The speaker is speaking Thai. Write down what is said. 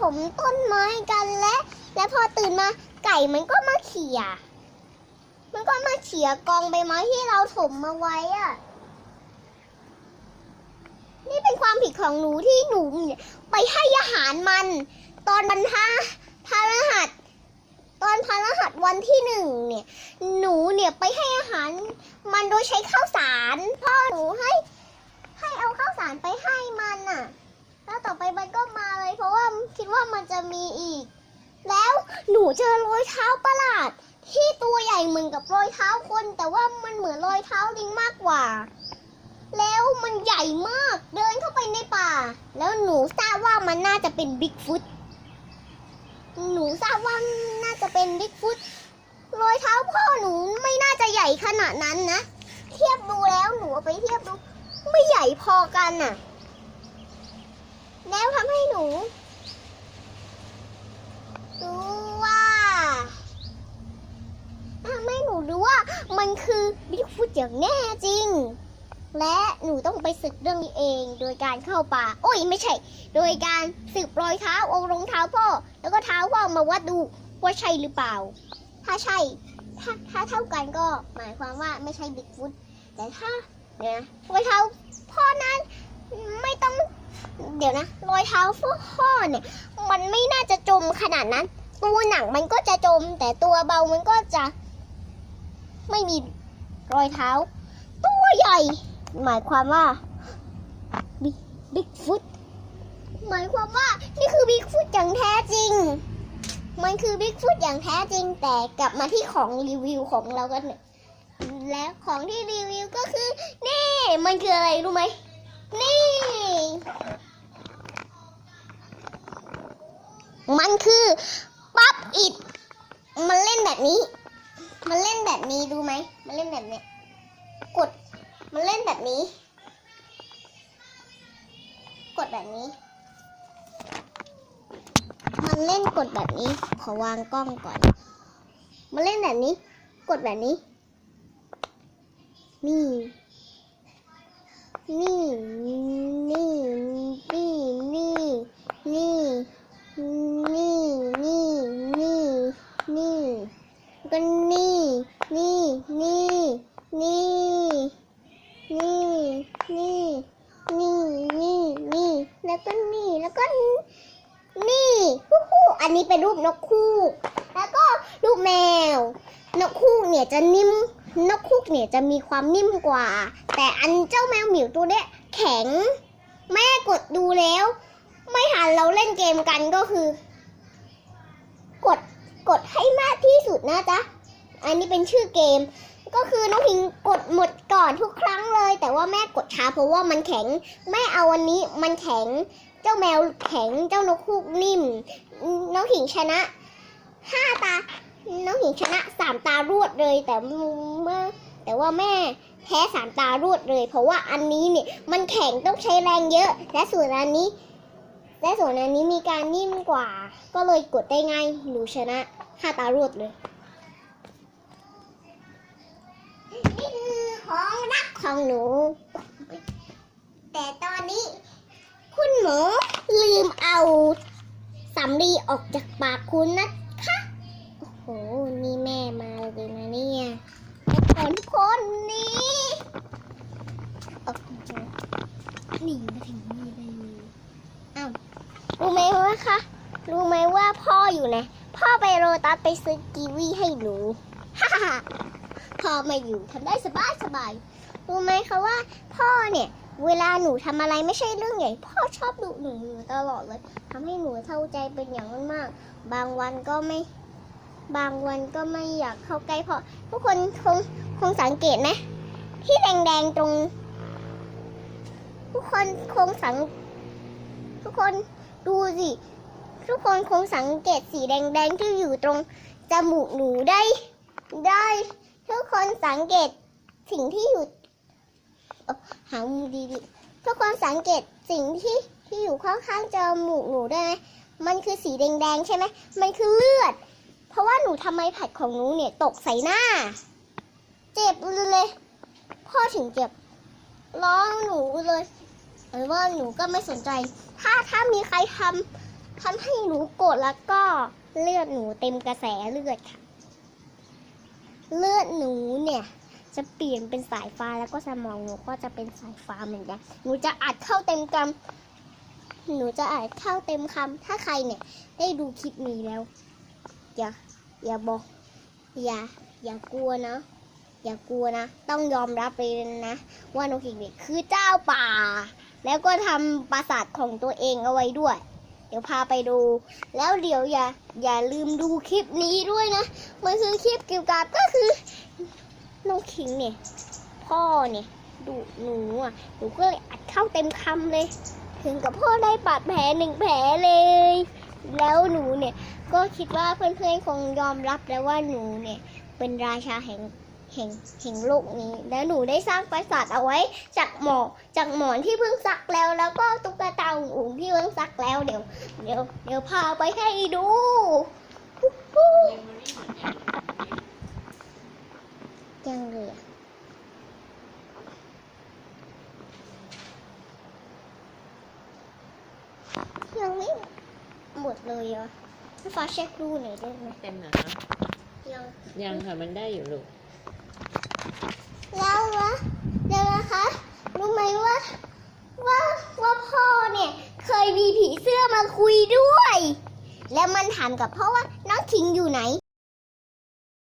ถมต้นไม้กันและ และพอตื่นมาไก่มันก็มาเขี่ย มันก็มาเขี่ยกองใบไม้ที่เราถมมาไว้อะนี่เป็นความผิดของหนูที่หนูเนี่ยไปให้อาหารมัน ตอนบรรทาพารหัส ตอนพารหัสวันที่หนึ่งเนี่ย หนูเนี่ยไปให้อาหาร มันโดยใช้ข้าวสารพ่อหนูให้ ให้เอาข้าวสารไปให้มันน่ะ แล้วต่อไปมันก็มาเลย เพราะว่าคิดว่ามันจะมีอีก แล้วหนูเจอรอยเท้าประหลาด ที่ตัวใหญ่เหมือนกับรอยเท้าคน แต่ว่ามันเหมือนรอยเท้าลิงมากกว่า แล้วมันใหญ่มากเดินเข้าไปในป่า แล้วหนูทราบว่ามันน่าจะเป็นบิ๊กฟุตหนูทราบว่าน่าจะเป็นบิ๊กฟุตรอยเท้าพ่อหนูไม่น่าจะใหญ่ขนาดนั้นนะ เทียบดูแล้วหนูไปเทียบดู ไม่ใหญ่พอกันน่ะ นูรู้ว่าทำให้หนูรู้ว่ามันคือบิ๊กฟุตอย่างแน่จริง และหนูต้องไปศึกเรื่องนี้เองโดยการเข้าป่า โอ้ยไม่ใช่ โดยการสืบรอยเท้าเอารองเท้าพ่อ แล้วก็เท้าพ่อมาวัดดูว่าใช่หรือเปล่า ถ้าใช่ ถ้าถ้าเท่ากันก็หมายความว่าไม่ใช่บิ๊กฟุตแต่ถ้าเดี๋ยรอยเท้าพ่อนั้น ไม่ต้อง เดี๋ยวนะ รอยเท้าฟพ่อเนี่ย มันไม่น่าจะจมขนาดนั้น ตัวหนังมันก็จะจม แต่ตัวเบามันก็จะ ไม่มีรอยเท้า ตัวใหญ่ หมายความว่าบิ๊กบิ๊กฟุตหมายความว่านี่คือบิ๊กฟุตอย่างแท้จริง มันคือบิ๊กฟุตอย่างแท้จริง แต่กลับมาที่ของรีวิวของเรากันเนี่ยและของที่รีวิวก็คือ นี่ มันคืออะไรรู้ไหม นี่ มันคือปั๊บอิดมันเล่นแบบนี้ มันเล่นแบบนี้ดูไหม มันเล่นแบบเนี้ยกด มันเล่นแบบนี้ กดแบบนี้ มันเล่นกดแบบนี้ ขอวางกล้องก่อน มันเล่นแบบนี้ กดแบบนี้ นี่ นี่นี่นี่นี่นี่นี่นี่นี่นี่ก็นี่นี่นี่นี่นี่นี่นี่นี่นี่แล้วก็นี่แล้วก็นี่ฮู้ฮู้อันนี้เป็นรูปนกคูกแล้วก็รูปแมว นกคูกเนี่ยจะนิ่ม นกคูกเนี่ยจะมีความนิ่มกว่า แต่อันเจ้าแมวหมิวตัวเนี้ยแข็ง แม่กดดูแล้ว ไม่หันเราเล่นเกมกันก็คือ กดกดให้มากที่สุดนะจ๊ะ อันนี้เป็นชื่อเกม ก็คือน้องพิงกดหมดก่อนทุกครั้งเลย แต่ว่าแม่กดช้าเพราะว่ามันแข็ง แม่เอาวันนี้มันแข็ง เจ้าแมวแข็งเจ้านกคูกนิ่ม น้องหิงชนะห้าตา น้องหญิงชนะสามตารวดเลย แต่เมื่อแต่ว่าแม่แพ้สามตารวดเลย เพราะว่าอันนี้เนี่ยมันแข็งต้องใช้แรงเยอะ และส่วนอันนี้ และส่วนอันนี้มีการนิ่มกว่า ก็เลยกดได้ง่ายหนูชนะห้าตารวดเลยนี่คือของรักของหนู แต่ตอนนี้ คุณหมอลืมเอาสำลีออกจากปากคุณนะ โอ้โห นี่แม่มาเลยนะเนี่ยทุกคนทุกคนนี่หนีมาถึงนี่เลยอ้าวรู้ไหมว่าคะ รู้ไหมว่าพ่ออยู่ไหน พ่อไปโรตัสไปซื้อกีวีให้หนูฮ่าฮ่าพ่อไม่อยู่ทำได้สบายสบาย รู้ไหมคะว่า พ่อเนี่ย เวลาหนูทำอะไรไม่ใช่เรื่องใหญ่ พ่อชอบดุหนูอยู่ตลอดเลยทำให้หนูเท่าใจเป็นอย่างมาก บางวันก็ไม่ บางวันก็ไม่อยากเข้าใกล้เพ่อทุกคนคงคงสังเกตไหมที่แดงๆตรง ทุกคนคงสัง ทุกคนดูสิ ทุกคนคงสังเกตสีแดงๆที่อยู่ตรงจมูกหนูได้ ได้ ทุกคนสังเกตสิ่งที่อยู่หางมุมดีๆทุกคนสังเกตสิ่งที่ที่อยู่ข้างๆจมูกหนูได้ไหมมันคือสีแดงๆใช่ไหมมันคือเลือด เพราะว่าหนูทำไมผัดของหนูเนี่ยตกใส่หน้า เจ็บเลย พ่อถึงเจ็บร้องหนูเลยแต่ว่าหนูก็ไม่สนใจ ถ้าถ้ามีใครทำทำให้หนูโกรธแล้วก็เลือดหนูเต็มกระแสเลือดค่ะ เลือดหนูเนี่ยจะเปลี่ยนเป็นสายฟ้าแล้วก็สมองหนูก็จะเป็นสายฟ้าเหมือนกัน หนูจะอัดเข้าเต็มกำหนูจะอัดเข้าเต็มคำ ถ้าใครเนี่ย ได้ดูคลิปนี้แล้ว อย่าอย่าบอกอย่าอย่ากลัวนะอย่ากลัวนะ ต้องยอมรับเลยนะ ว่านกขิงเนี่ยคือเจ้าป่า แล้วก็ทำปราสาทของตัวเองเอาไว้ด้วย เดี๋ยวพาไปดู แล้วเดี๋ยวอย่าอย่าลืมดูคลิปนี้ด้วยนะมันคือคลิปเกี่ยวกับก็คือน้องขิงเนี่ย พ่อเนี่ยดุหนูอะหนูก็เลยอัดเข้าเต็มคำเลย ถึงกับพ่อได้บาดแผลหนึ่งแผลเลย แล้วหนูเนี่ย ก็คิดว่าเพื่อนๆคงยอมรับแล้วว่าหนูเนี่ย เป็นราชาแห่งแห่งแห่งโลกนี้ แล้วหนูได้สร้างปราสาทเอาไว้ จากหมอนจากหมอนที่เพิ่งซักแล้ว แล้วก็ตุ๊กตาอุ๋งที่เพิ่งซักแล้วเดี๋ยวเดี๋ยวเดี๋ยวพาไปให้ดูยังเลยอยังไม่หมดเลยอะ ให้ฟ้าเช็คดูหน่อยได้ไหมเต็มเหรอคะยังยังค่ะมันได้อยู่ลูกแล้ววะเดี๋ยวนะคะรู้ไหมว่าว่าว่าพ่อเนี่ยเคยมีผีเสื้อมาคุยด้วย แล้วมันถามกับพ่อว่าน้องคิงอยู่ไหน